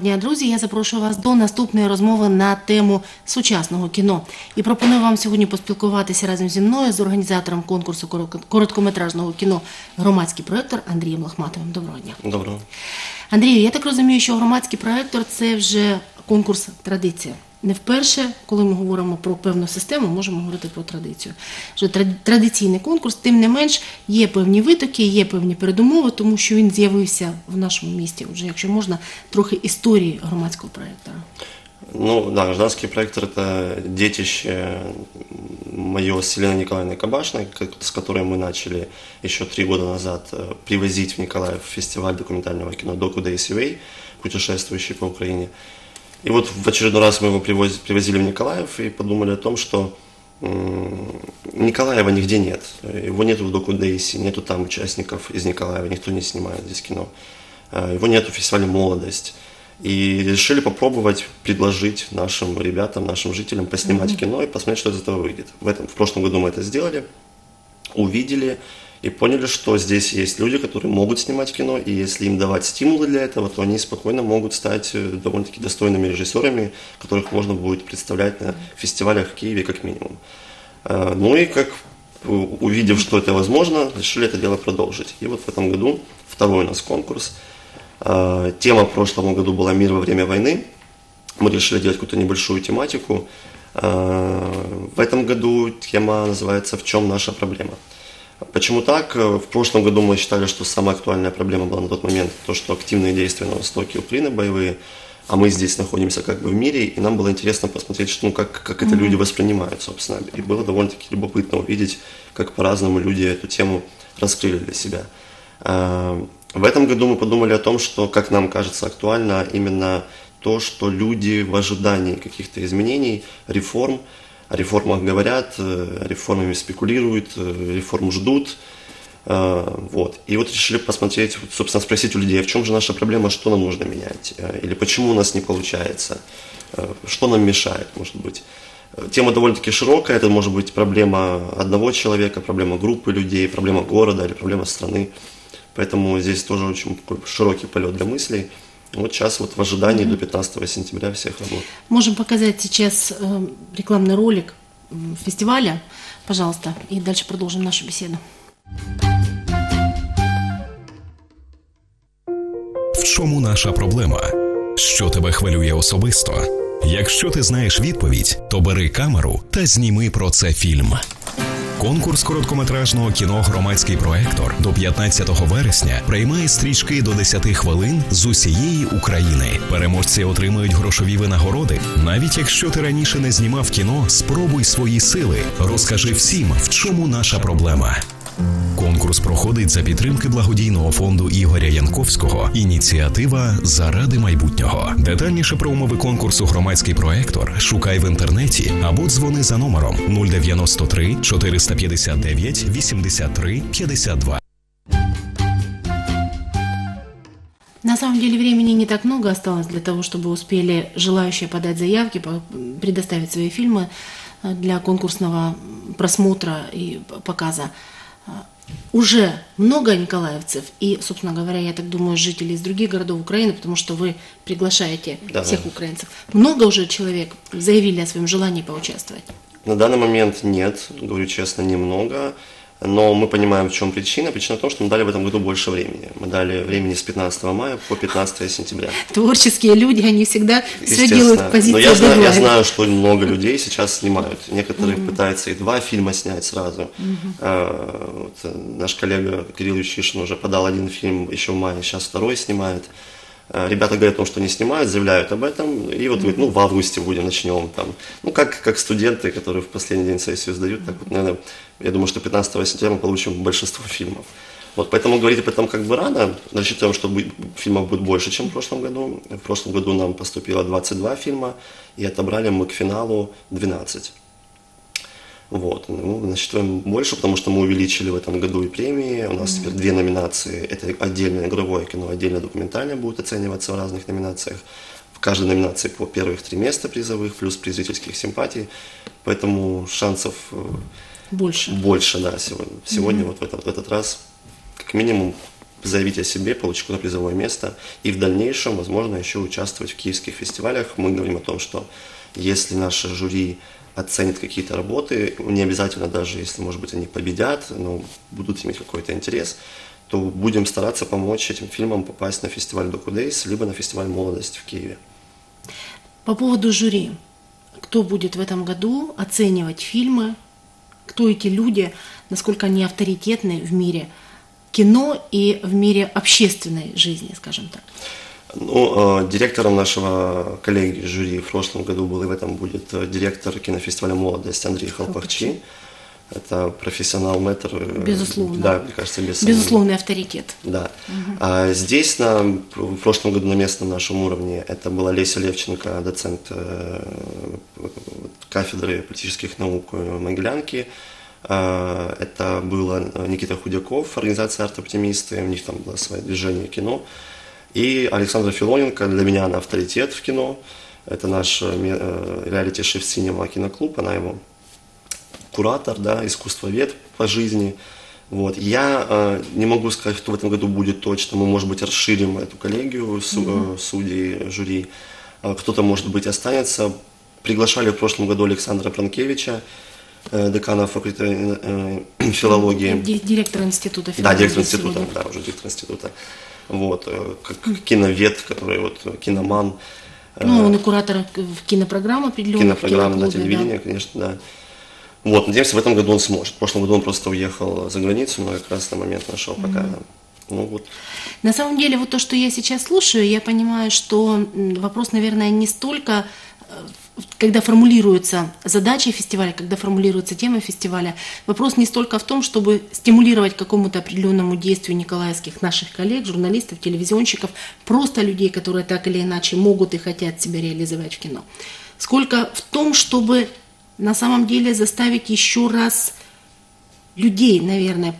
Дня, друзі. Я запрошую вас до наступної розмови на тему сучасного кіно. І пропоную вам сьогодні поспілкуватися разом зі мною з організатором конкурсу коротко- короткометражного кіно громадський проектор Андрієм Лохматовим. Доброго дня. Доброго. Андрію, я так розумію, що громадський проектор це вже конкурс традиція. Не вперше, коли ми говоримо про певну систему, можемо говорити про традицію. Що тра- традиційний конкурс, тим не менш, є певні витоки, є певні передумови, тому що він з'явився в нашому місті. Вже, якщо можна, трохи історії громадського проєктора. Ну да, гражданский проектор это детище мое с Еленой Николаевной Кабашной, как- с которой мы начали еще три года назад э, привозить в Николаев фестиваль документального кино Docu Days UA, путешествующий по Украине. И вот в очередной раз мы его привоз- привозили в Николаев и подумали о том, что Николаева нигде нет. Его нету в Доку Дейси, нету там участников из Николаева, никто не снимает здесь кино. Э, Его нету в фестивале «Молодость». И решили попробовать предложить нашим ребятам, нашим жителям поснимать кино и посмотреть, что из этого выйдет. В, этом, в прошлом году мы это сделали, увидели и поняли, что здесь есть люди, которые могут снимать кино, и если им давать стимулы для этого, то они спокойно могут стать э, довольно-таки достойными режиссерами, которых можно будет представлять на фестивалях в Киеве как минимум. Э, Ну и как увидев, что это возможно, решили это дело продолжить. И вот в этом году второй у нас конкурс. Э, Тема в прошлом году была «Мир во время войны». Мы решили делать какую-то небольшую тематику. В этом году тема называется «В чем наша проблема?». Почему так? Э, В прошлом году мы считали, что самая актуальная проблема была на тот момент то, что активные действия на востоке Украины боевые, а мы здесь находимся как бы в мире, и нам было интересно посмотреть, что, ну, как, как это люди воспринимают, собственно. И было довольно-таки любопытно увидеть, как по-разному люди эту тему раскрыли для себя. Э, В этом году мы подумали о том, что, как нам кажется, актуально именно то, что люди в ожидании каких-то изменений, реформ, о реформах говорят, э, реформами спекулируют, э, реформ ждут. Э, Вот. И вот решили посмотреть, собственно, спросить у людей, а в чем же наша проблема, что нам нужно менять, или почему у нас не получается, что нам мешает, может быть. Тема довольно-таки широкая, это может быть проблема одного человека, проблема группы людей, проблема города или проблема страны. Поэтому здесь тоже очень широкий полет для мыслей. Вот сейчас вот в ожидании до 15 сентября всех работ. Можем показать сейчас э, рекламный ролик фестиваля, пожалуйста, и дальше продолжим нашу беседу. В чому наша проблема? Що тебе хвилює особисто? Якщо ти знаєш відповідь, то бери камеру та зніми про це фільм. Конкурс короткометражного кіно Громадський проектор до 15 вересня приймає стрічки до 10 хвилин з усієї України. Переможці отримують грошові винагороди. Навіть якщо ти раніше не знімав кіно, спробуй свої сили. Розкажи всім, в чому наша проблема. Конкурс проходить за підтримки благодійного фонду Ігоря Янковського. Ініціатива Заради майбутнього. Детальніше про умови конкурсу громадський проектор шукай в інтернеті або дзвони за номером 093 459 83 52. На самом деле времени не так много осталось для того, чтобы успели желающие подать заявки, по- предоставить свои фильмы э, для конкурсного просмотра и п- показа. Уже много николаевцев и, собственно говоря, я так думаю, жителей из других городов Украины, потому что вы приглашаете Да, всех да. украинцев. Много уже человек заявили о своем желании поучаствовать. На данный момент нет, говорю честно, немного. Но мы понимаем, в чем причина. Причина в том, что мы дали в этом году больше времени. Мы дали времени с 15 мая по 15 сентября. Творческие люди, они всегда все делают позиции Но я знаю, я знаю, что много людей сейчас снимают. Некоторые пытаются и два фильма снять сразу. Э, вот, э, наш коллега Кирилл Ющишин уже подал один фильм еще в мае, сейчас второй снимает. Э, Ребята говорят о том, что не снимают, заявляют об этом. И вот говорят, ну в августе будем, начнем там. Ну как, как студенты, которые в последний день сессию сдают, так вот, наверное, я думаю, что 15 сентября мы получим большинство фильмов. Вот, поэтому говорить об этом как бы рано. Рассчитываем, что будет- фильмов будет больше, чем в прошлом году. В прошлом году нам поступило 22 фильма, и отобрали мы к финалу 12. Вот. Ну, насчитываем больше, потому что мы увеличили в этом году и премии. У нас теперь две номинации. Это отдельное игровое кино, отдельно документальное будет оцениваться в разных номинациях. В каждой номинации по первых три места призовых, плюс приз зрительских симпатий. Поэтому шансов э, Больше. больше, да, сегодня. Сегодня вот в этот, в этот раз как минимум заявить о себе, получить какое-то призовое место и в дальнейшем, возможно, еще участвовать в киевских фестивалях. Мы говорим о том, что если наше жюри оценит какие-то работы, не обязательно даже, если, может быть, они победят, но будут иметь какой-то интерес, то будем стараться помочь этим фильмам попасть на фестиваль Days, либо на фестиваль «Молодость» в Киеве. По поводу жюри. Кто будет в этом году оценивать фильмы? Кто эти люди? Насколько они авторитетны в мире кино и в мире общественной жизни, скажем так? Ну, э, директором нашего коллеги жюри в прошлом году был и в этом будет э, директор кинофестиваля «Молодость» Андрей Халпахчи. Это профессионал мэтр. э, Безусловно. Да, мне кажется, без. Безусловный авторитет. Да. А здесь на, в прошлом году на местном нашем уровне это была Леся Левченко, доцент кафедры политических наук Могилянки. Это было Никита Худяков, организация «Арт-оптимисты», у них там было свое движение кино. И Александра Филоненко, для меня она авторитет в кино. Это наш э, э, реалити шеф синема киноклуб, она его куратор, да, искусствовед по жизни. Вот. Я э, не могу сказать, кто в этом году будет точно. Мы, может быть, расширим эту коллегию су- э, судей, жюри. Кто-то, может быть, останется. Приглашали в прошлом году Александра Пранкевича, э, декана факультета э, э, филологии. Ди- Директор института Да, филологии директор института, сегодня. да, уже директор института. Вот, э, как киновед, который вот э, киноман, э, Ну, он и куратор кинопрограмм определенных. кинопрограмм на киноклубе, да. телевидении, конечно, да. Вот, надеемся, в этом году он сможет. В прошлом году он просто уехал за границу, но как раз на момент нашел пока. Ну вот, На самом деле, вот то, что я сейчас слушаю, я понимаю, что вопрос, наверное, не столько, когда формулируются задачи фестиваля, когда формулируется тема фестиваля, вопрос не столько в том, чтобы стимулировать какому-то определенному действию николаевских наших коллег, журналистов, телевизионщиков, просто людей, которые так или иначе могут и хотят себя реализовать в кино, сколько в том, чтобы на самом деле заставить еще раз людей, наверное,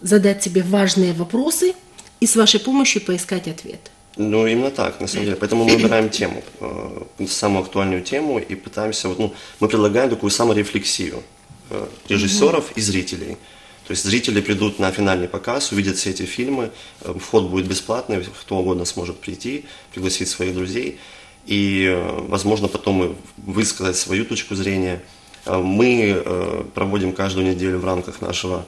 задать себе важные вопросы и с вашей помощью поискать ответ. Ну, именно так, на самом деле. Поэтому мы выбираем тему, э, самую актуальную тему, и пытаемся, вот, ну, мы предлагаем такую саморефлексию э, режиссеров и зрителей. То есть зрители придут на финальный показ, увидят все эти фильмы, э, вход будет бесплатный, кто угодно сможет прийти, пригласить своих друзей, и, возможно, потом высказать свою точку зрения. Мы проводим каждую неделю в рамках нашего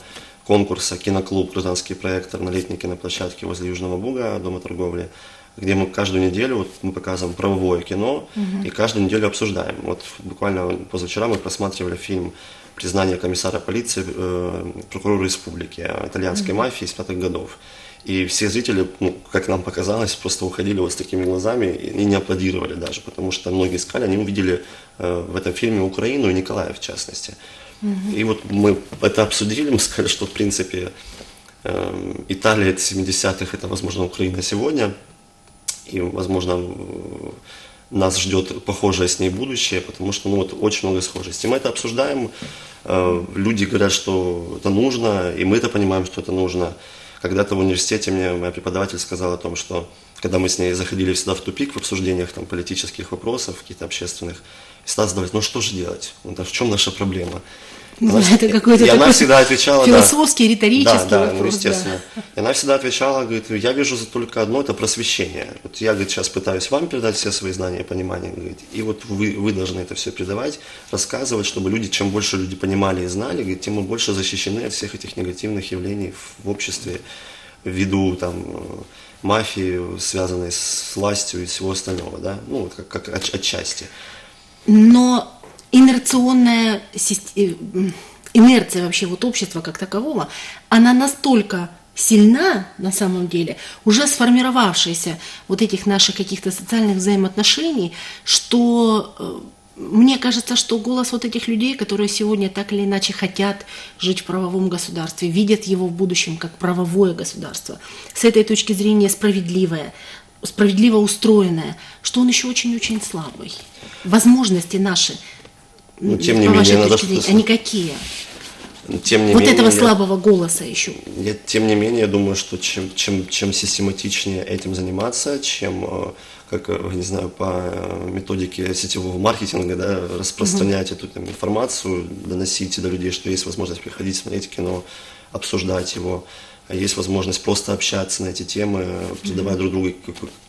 конкурса «Киноклуб. Гражданский проектор» на летней киноплощадке возле Южного Буга, Дома торговли, где мы каждую неделю вот, мы показываем правовое кино и каждую неделю обсуждаем. Вот буквально позавчера мы просматривали фильм «Признание комиссара полиции э, прокурора республики» о итальянской мафии с пятых годов. И все зрители, ну, как нам показалось, просто уходили вот с такими глазами и, не аплодировали даже, потому что многие искали, они увидели э, в этом фильме Украину и Николая в частности. И вот мы это обсудили, мы сказали, что в принципе э, Италия это 70-х, это, возможно, Украина сегодня. И, возможно, нас ждет похожее с ней будущее, потому что ну, вот, очень много схожестей. Мы это обсуждаем, э, люди говорят, что это нужно, и мы это понимаем, что это нужно. Когда-то в университете мне моя преподаватель сказала о том, что когда мы с ней заходили всегда в тупик в обсуждениях там, политических вопросов, каких-то общественных, всегда задавались, ну что же делать? Ну, в чем наша проблема? Не Она это какой-то и она всегда отвечала, да. философский, риторический да, да, вопрос. ну, да. естественно. И она всегда отвечала, говорит, я вижу за только одно, это просвещение. Вот я, говорит, сейчас пытаюсь вам передать все свои знания и понимания, говорит, и вот вы, вы должны это все передавать, рассказывать, чтобы люди, чем больше люди понимали и знали, говорит, тем мы больше защищены от всех этих негативных явлений в, обществе, ввиду там мафии, связанной с властью и всего остального, да, ну, вот как, как от- отчасти. Но инерционная э, инерция вообще вот общества как такового, она настолько сильна на самом деле, уже сформировавшаяся вот этих наших каких-то социальных взаимоотношений, что э, мне кажется, что голос вот этих людей, которые сегодня так или иначе хотят жить в правовом государстве, видят его в будущем как правовое государство, с этой точки зрения справедливое, справедливо устроенное, что он еще очень-очень слабый. Возможности наши, Но, м, тем не по вашей менее, надо точке зрения, что- они какие? Тем не вот менее, этого я- слабого голоса еще. Я, тем не менее, думаю, что чем, чем, чем систематичнее этим заниматься, чем, э, как, э, не знаю, по э, методике сетевого маркетинга, да, распространять эту там, информацию, доносить до людей, что есть возможность приходить, смотреть кино, обсуждать его, есть возможность просто общаться на эти темы, передавать друг другу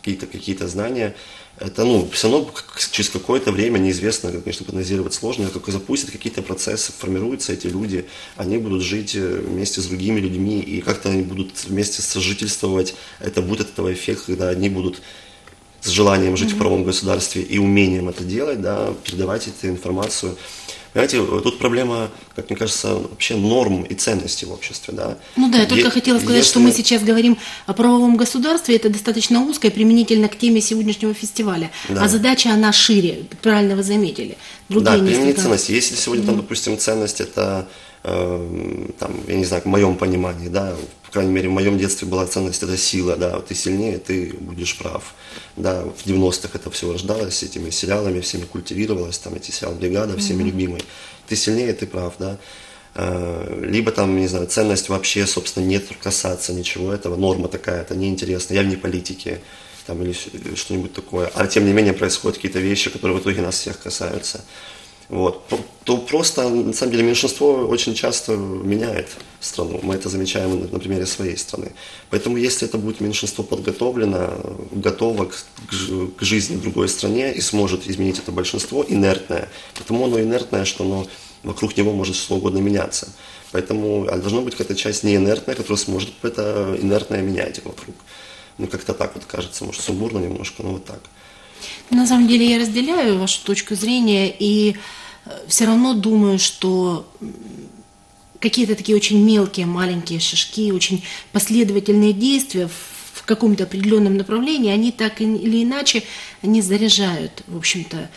какие-то какие знания. Это, ну, все равно через какое-то время, неизвестно, конечно, прогнозировать сложно, как запустят какие-то процессы, формируются эти люди, они будут жить э, вместе с другими людьми, и как-то они будут вместе сожительствовать. Это будет от этого эффект, когда они будут с желанием жить mm-hmm. в правом государстве и умением это делать, да, передавать эту информацию. Понимаете, тут проблема, как мне кажется, вообще норм и ценностей в обществе, да. Ну да, я только е- хотела сказать, если... что мы сейчас говорим о правовом государстве, это достаточно узкое, применительно к теме сегодняшнего фестиваля. Да. А задача, она шире, правильно вы заметили. Другие да, применить ценности. Если сегодня, там, допустим, ценность это, там, я не знаю, в моем понимании, да, по крайней мере, в моем детстве была ценность, это сила, да, ты сильнее, ты будешь прав. Да, в 90-х это все рождалось, этими сериалами всеми культивировалось, там эти сериалы «Бригада», всеми mm-hmm. любимый. Ты сильнее, ты прав, да. Э, либо там, не знаю, ценность вообще, собственно, нет касаться ничего этого, норма такая, это неинтересно, я вне политики, там, или что-нибудь такое. А тем не менее происходят какие-то вещи, которые в итоге нас всех касаются вот, то просто, на самом деле, меньшинство очень часто меняет страну. Мы это замечаем на примере своей страны. Поэтому, если это будет меньшинство подготовлено, готово к, к жизни в другой стране и сможет изменить это большинство, инертное, потому оно инертное, что оно вокруг него может что угодно меняться. Поэтому а должна быть какая-то часть неинертная, которая сможет это инертное менять вокруг. Ну, как-то так вот кажется, может, сумбурно немножко, но вот так. На самом деле я разделяю вашу точку зрения и все равно думаю, что какие-то такие очень мелкие, маленькие шажки, очень последовательные действия в каком-то определенном направлении, они так или иначе, они заряжают, в общем-то,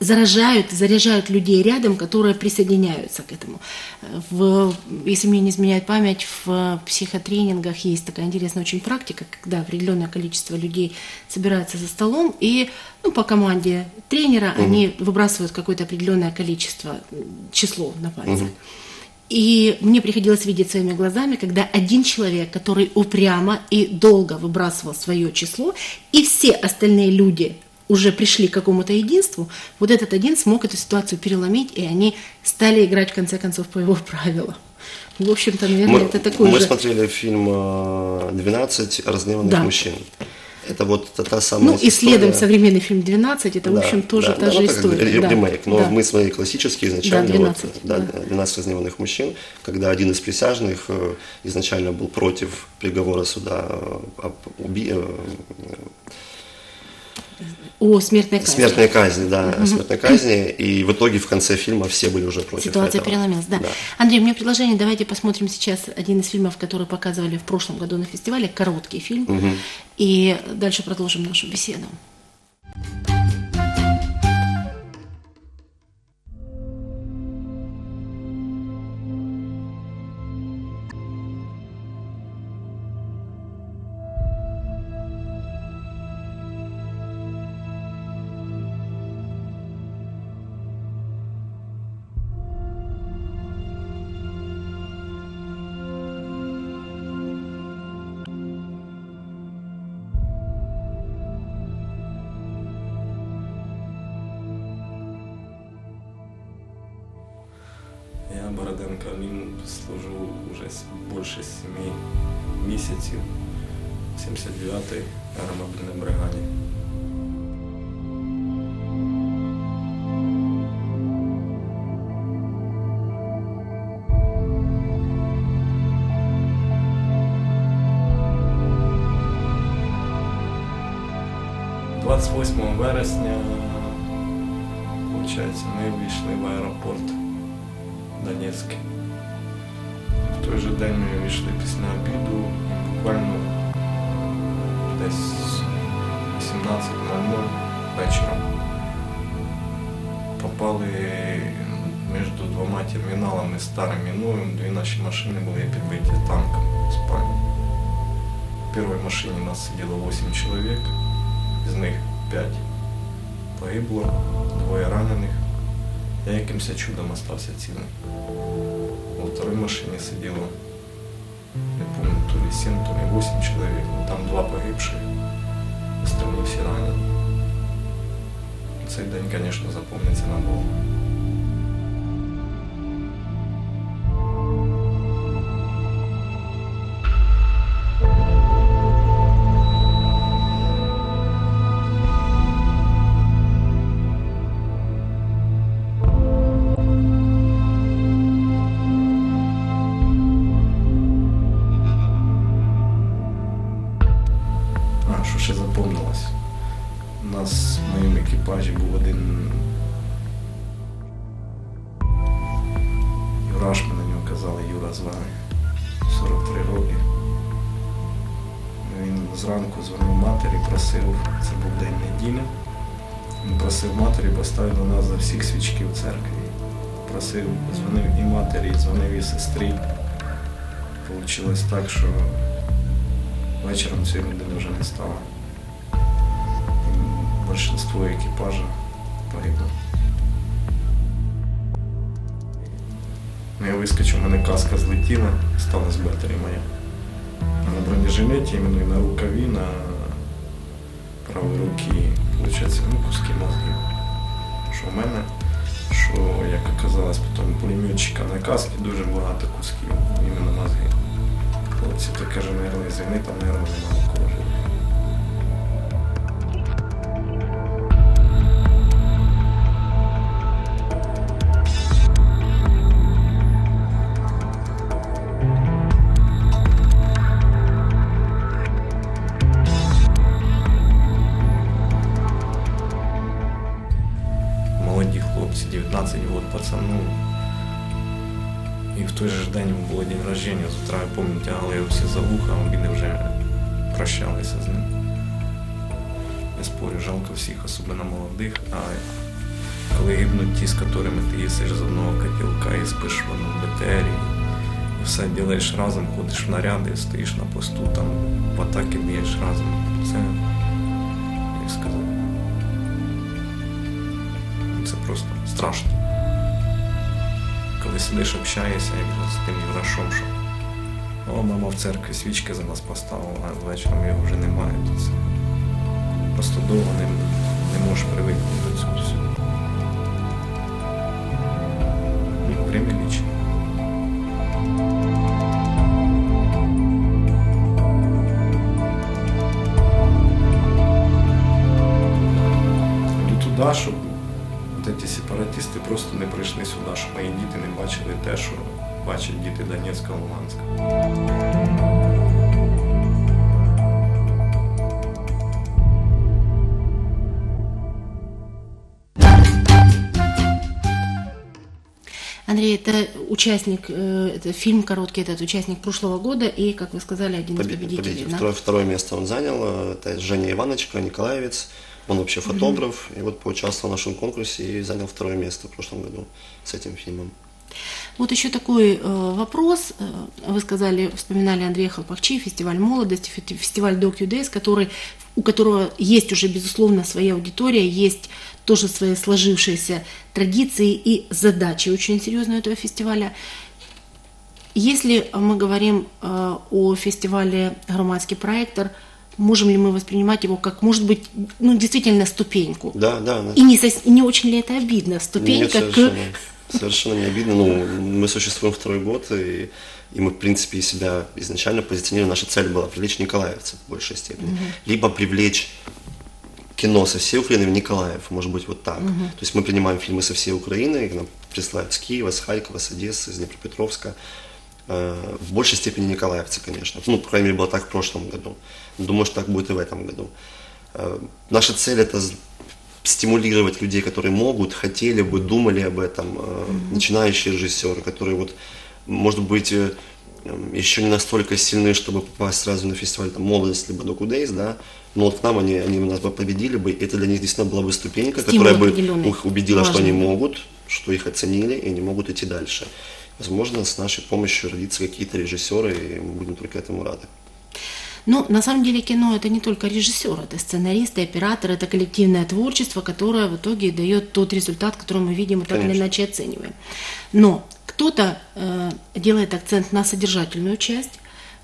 заражают, заряжают людей рядом, которые присоединяются к этому. В, если мне не изменяет память, в психотренингах есть такая интересная очень практика, когда определенное количество людей собираются за столом и ну, по команде тренера угу. они выбрасывают какое-то определенное количество, число на пальце. Угу. И мне приходилось видеть своими глазами, когда один человек, который упрямо и долго выбрасывал свое число, и все остальные люди уже пришли к какому-то единству, вот этот один смог эту ситуацию переломить, и они стали играть в конце концов по его правилам. В общем-то, наверное, мы, это такой Мы же... смотрели фильм «12 э, разгневанных да. мужчин». Это вот та самая Ну, и следом современный фильм «12», это, да, в общем, тоже да, та да, же ну, история. Как ремейк, но да. мы смотрели классический изначально, да, 12, вот, да, да. 12 разгневанных мужчин, когда один из присяжных э, изначально был против приговора суда об уби... О смертной казни. Смертной казни, да, угу. смертной казни. И в итоге в конце фильма все были уже против Ситуация этого. переломилась, да. да. Андрей, у меня предложение, давайте посмотрим сейчас один из фильмов, который показывали в прошлом году на фестивале, короткий фильм. Угу. И дальше продолжим нашу беседу. Бороденко Алін служу вже більше семи місяців в 79-й аеромобільній бригаді. Двадцять восьмого вересня, виходить, ми вийшли в аеропорт. Донецьк. В той же день ми вийшли після обіду і буквально десь 18.00 вечором попали між двома терміналами старим і новим. Дві наші машини були підбиті танком спальні. В першій машині нас сиділо 8 чоловік, з них 5 погибло, двоє ранених. Я якимось чудом остався цілим. У второй машині сиділо, не пам'ятаю, то ли 7, то ли 8 чоловік, ну там два погибших, остальные всі ранены. Цей день, конечно, на надолго. Нас в моєму екіпажі був один Юраш, ми на нього казали, Юра звали. 43 роки. Він зранку дзвонив матері, просив, це був день неділі. Він просив матері поставити до нас за всіх свічки в церкві. Просив, дзвонив і матері, дзвонив і сестрі. Получилось так, що вечором цієї людини вже не стало. І Більшинство екіпажа погибло. Ну, я вискочив, у мене каска злетіла, стала з моя. А на бронежилеті, іменно і на рукаві, на правій руці, виходить, ну, куски мозгів. Що в мене, що, як оказалось, потім пулеметчика на каскі дуже багато кусків, іменно мозги. Хлопці таке ж нервні з війни, там нерви немає особливо молодих, а коли гибнуть ті, з якими ти їсиш з одного котілка і спиш в одному БТРі, і все ділаєш разом, ходиш в наряди, стоїш на посту, там в атаки б'єш разом. Це, як сказати, це просто страшно. Коли сидиш, общаєшся, як з тим Юрашом, що о, мама в церкві свічки за нас поставила, а вечором його вже немає. То це просто довго не, не можеш привикнути до цього всього. Время лічить. Йду туди, щоб ці сепаратисти просто не прийшли сюди, щоб мої діти не бачили те, що бачать діти Донецька, Луганська. Андрей, это участник, э, это фильм короткий, этот участник прошлого года и, как вы сказали, один из Побед- победителей. победитель. да? Второе, второе место он занял. Это Женя Иваночка, Николаевец. Он вообще фотограф. И вот поучаствовал в нашем конкурсе и занял второе место в прошлом году с этим фильмом. Вот еще такой э, вопрос. Э, Вы сказали, вспоминали Андрея Холпахчи, фестиваль молодости, фе- фестиваль DocuDays, который, у которого есть уже, безусловно, своя аудитория, есть тоже свои сложившиеся традиции и задачи очень серьезные у этого фестиваля. Если мы говорим э, о фестивале «Громадский проектор», можем ли мы воспринимать его как, может быть, ну, действительно ступеньку? Да, да. да. И не, сос- не очень ли это обидно? Нет, Ступенька к... совершенно, совершенно не обидно. Ну, мы существуем второй год, и, и мы, в принципе, себя изначально позиционировали. Наша цель была привлечь николаевцев в большей степени. Либо привлечь кино со всей Украины в Николаев, может быть, вот так. То есть мы принимаем фильмы со всей Украины, их нам присылают с Киева, с Харькова, с Одессы, с Днепропетровска. Э, В большей степени николаевцы, конечно. Ну, по крайней мере, было так в прошлом году. Думаю, что так будет и в этом году. Э, Наша цель это стимулировать людей, которые могут, хотели бы, думали об этом, э, начинающие режиссеры, которые вот, может быть, еще не настолько сильны, чтобы попасть сразу на фестиваль там, молодость либо Days, да, но вот к нам они, они нас бы победили бы, и это для них действительно была бы ступенька, Стимул которая бы их убедила, что они важный. могут, что их оценили, и они могут идти дальше. Возможно, с нашей помощью родятся какие-то режиссеры, и мы будем только этому рады. Ну, на самом деле кино это не только режиссер, это сценаристы, оператор, это коллективное творчество, которое в итоге дает тот результат, который мы видим и так или Конечно. иначе оцениваем. Но кто-то э, делает акцент на содержательную часть,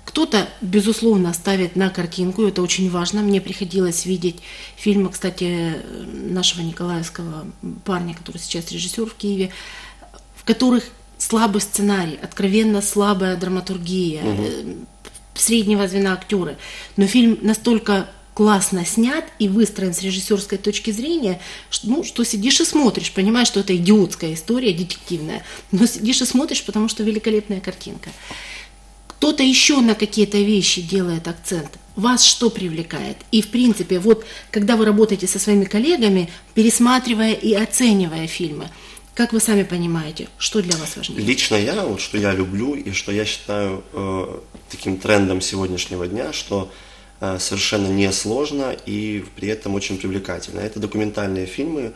кто-то, безусловно, ставит на картинку, это очень важно. Мне приходилось видеть фильмы, кстати, нашего николаевского парня, который сейчас режиссер в Киеве, в которых слабый сценарий, откровенно слабая драматургия, э, среднего звена актеры. Но фильм настолько классно снят и выстроен с режиссерской точки зрения, что, ну, что сидишь и смотришь, понимаешь, что это идиотская история, детективная, но сидишь и смотришь, потому что великолепная картинка. Кто-то еще на какие-то вещи делает акцент. Вас что привлекает? И в принципе, вот когда вы работаете со своими коллегами, пересматривая и оценивая фильмы, как вы сами понимаете, что для вас важнее? Лично я, вот что я люблю и что я считаю э, таким трендом сегодняшнего дня, что э, совершенно несложно и при этом очень привлекательно. Это документальные фильмы,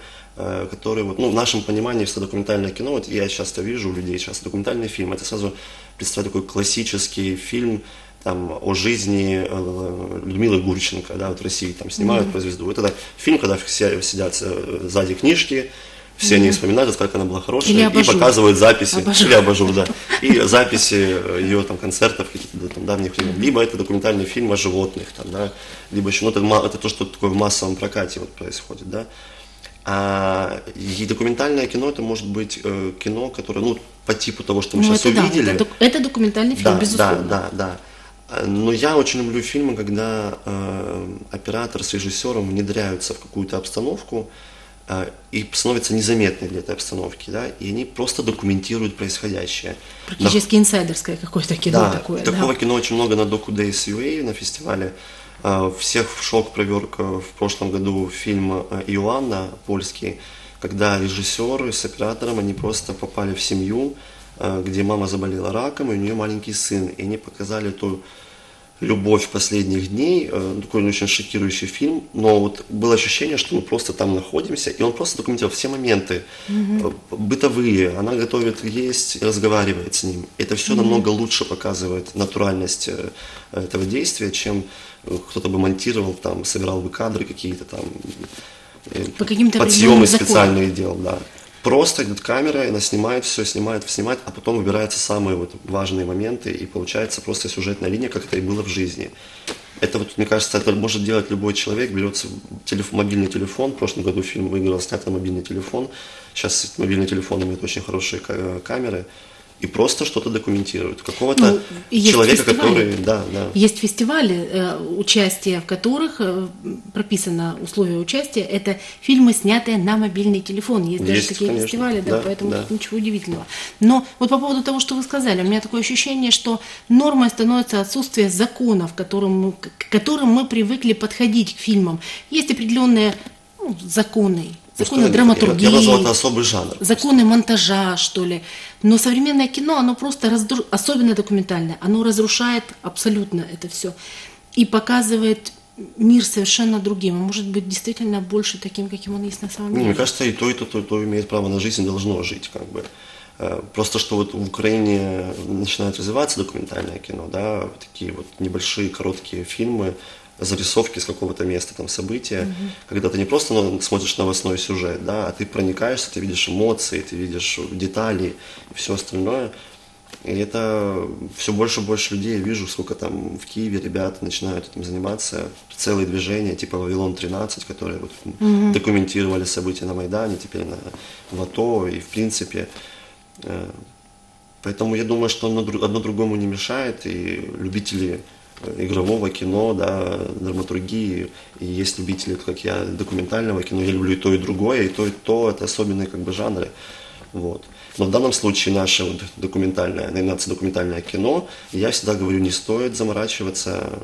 которые, вот, ну, в нашем понимании, что документальное кино, вот я часто вижу у людей сейчас документальный фильм, это сразу представляет такой классический фильм, там, о жизни э, Людмилы Гурченко, да, вот в России там снимают mm-hmm. про звезду. Вот это фильм, когда все сидят э, сзади книжки, все они вспоминают, как она была хорошая, и показывают записи, абажур. или абажур, да, и записи ее там концертов каких-то там давних времен. Либо это документальный фильм о животных, там, да, либо еще, ну, это, это то, что такое в массовом прокате вот происходит, да. А и документальное кино это может быть э, кино, которое, ну, по типу того, что мы Ну, сейчас это да, увидели. это, док- это документальный фильм, Да, безусловно. да, да, да. Но я очень люблю фильмы, когда э, оператор с режиссером внедряются в какую-то обстановку э, и становятся незаметны для этой обстановки, да, и они просто документируют происходящее. Практически инсайдерское какое-то кино да, такое. такого да. кино очень много на Docu Days UA на фестивале. Э, Всех в шок проверк э, в прошлом году фильм э, Иоанна польский, когда режиссеры с оператором, они просто попали в семью, э, где мама заболела раком, и у нее маленький сын. И они показали эту любовь последних дней, э, такой очень шокирующий фильм, но вот было ощущение, что мы просто там находимся, и он просто документировал все моменты э, бытовые, она готовит есть и разговаривает с ним. Это все намного лучше показывает натуральность э, этого действия, чем э, кто-то бы монтировал, там, собирал бы кадры какие-то там, э, По каким-то подъемы законам. специальные делал, да. Просто идет камера, она снимает все, снимает, снимает, а потом выбираются самые вот важные моменты, и получается просто сюжетная линия, как это и было в жизни. Это вот, мне кажется, это может делать любой человек, берется телеф- мобильный телефон, в прошлом году фильм выиграл, снят на мобильный телефон, сейчас мобильный телефон имеет очень хорошие ка- камеры, и просто что-то документирует. Какого-то Ну, человека, фестивали. который, да, да. Есть фестивали, э, участие в которых э, прописано условие участия. Это фильмы, снятые на мобильный телефон. Есть, даже Есть, такие конечно, фестивали, да, да, поэтому да. тут ничего удивительного. Но вот по поводу того, что вы сказали, у меня такое ощущение, что нормой становится отсутствие законов, к которым к которым мы привыкли подходить к фильмам. Есть определенные ну, законы, законы что, драматургии. Я, назвал это особый жанр. законы монтажа, что ли. Но современное кино, оно просто, раздру- особенно документальное, оно разрушает абсолютно это все и показывает мир совершенно другим, и может быть действительно больше таким, каким он есть на самом Ну, деле. мне кажется, и то, и то, то, то имеет право на жизнь и должно жить, как бы. Э, Просто что вот в Украине начинает развиваться документальное кино, да, такие вот небольшие короткие фильмы, зарисовки с какого-то места, там, события, когда ты не просто ну, смотришь новостной сюжет, да, а ты проникаешься, ты видишь эмоции, ты видишь детали и все остальное. И это все больше и больше людей, я вижу, сколько там в Киеве ребята начинают этим заниматься. Целые движения, типа Вавилон-13, которые вот документировали события на Майдане, теперь на, в АТО, и в принципе. э, Поэтому я думаю, что одно, дру- одно другому не мешает, и любители игрового кино, да, драматургии, и есть любители, как я, документального кино, я люблю и то, и другое, и то, и то, это особенные как бы жанры. Вот. Но в данном случае наше вот документальное, номинация документальное кино, я всегда говорю, не стоит заморачиваться,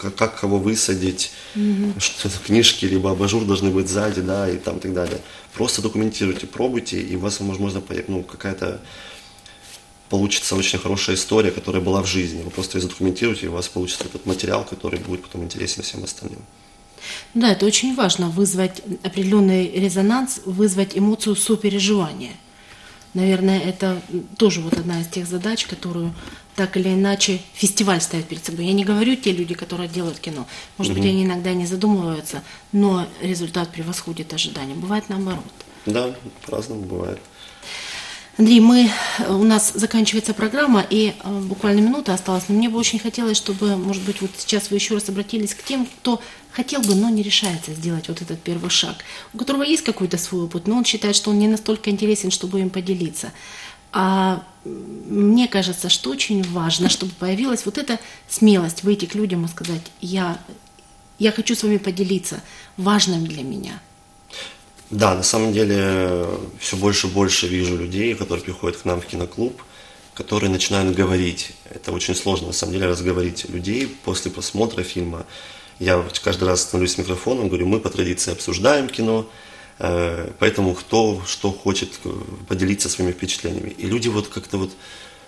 как, как кого высадить, что это книжки, либо абажур должны быть сзади, да, и там и так далее. Просто документируйте, пробуйте, и у вас, возможно, ну, какая-то получится очень хорошая история, которая была в жизни. Вы просто ее задокументируете, и у вас получится этот материал, который будет потом интересен всем остальным. Да, это очень важно, вызвать определенный резонанс, вызвать эмоцию сопереживания. Наверное, это тоже вот одна из тех задач, которую так или иначе фестиваль ставит перед собой. Я не говорю те люди, которые делают кино. Может быть, они иногда не задумываются, но результат превосходит ожидания. Бывает наоборот. Да, по-разному бывает. Андрей, мы, э, у нас заканчивается программа, и э, буквально минута осталась, но мне бы очень хотелось, чтобы, может быть, вот сейчас вы еще раз обратились к тем, кто хотел бы, но не решается сделать вот этот первый шаг, у которого есть какой-то свой опыт, но он считает, что он не настолько интересен, чтобы им поделиться. А мне кажется, что очень важно, чтобы появилась вот эта смелость выйти к людям и сказать, я, я хочу с вами поделиться важным для меня. Да, на самом деле все больше и больше вижу людей, которые приходят к нам в киноклуб которые начинают говорить. Это очень сложно, на самом деле, разговорить людей после просмотра фильма. Я каждый раз становлюсь с микрофоном, говорю, мы по традиции обсуждаем кино, э, поэтому кто что хочет поделиться своими впечатлениями. И люди вот как-то вот,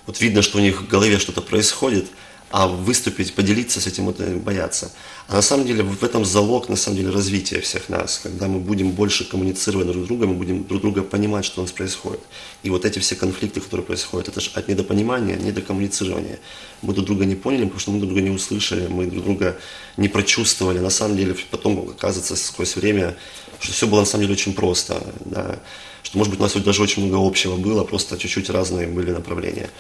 вот видно, что у них в голове что-то происходит – а выступить, поделиться с этим, это боятся. А на самом деле в этом залог, на самом деле, развития всех нас. Когда мы будем больше коммуницировать друг с другом, мы будем друг друга понимать, что у нас происходит. И вот эти все конфликты, которые происходят, это же от недопонимания, недокоммуницирования. Мы друг друга не поняли, потому что мы друг друга не услышали, мы друг друга не прочувствовали. На самом деле потом оказывается сквозь время, что все было на самом деле очень просто. Да? Что, может быть, у нас даже очень много общего было, просто чуть-чуть разные были направления.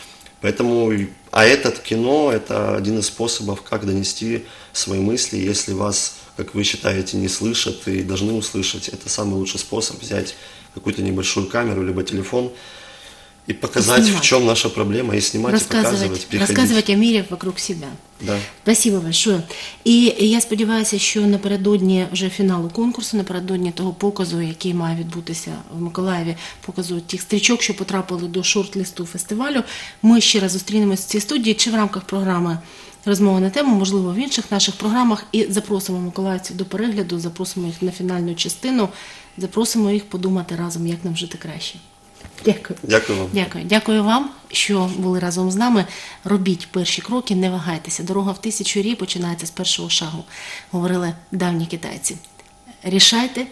Поэтому, а этот кино, это один из способов, как донести свои мысли, если вас, как вы считаете, не слышат и должны услышать. Это самый лучший способ взять какую-то небольшую камеру, либо телефон и показать, в чем наша проблема, и снимать, рассказывать, и показывать, приходить. Рассказывать о мире вокруг себя. Да. Спасибо большое. І я сподіваюся, що напередодні вже фіналу конкурсу, напередодні того показу, який має відбутися в Миколаєві, показу тих стрічок, що потрапили до шорт-листу фестивалю, ми ще раз зустрінемось в цій студії чи в рамках програми розмова на тему, можливо, в інших наших програмах, і запросимо миколаївців до перегляду, запросимо їх на фінальну частину, запросимо їх подумати разом, як нам жити краще. Дякую. Дякую вам. Дякую. Дякую вам, що були разом з нами. Робіть перші кроки, не вагайтеся. Дорога в тисячу рі починається з першого шагу, говорили давні китайці. Рішайте,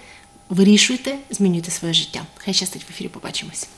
вирішуйте, змінюйте своє життя. Хай щастить в ефірі. Побачимось.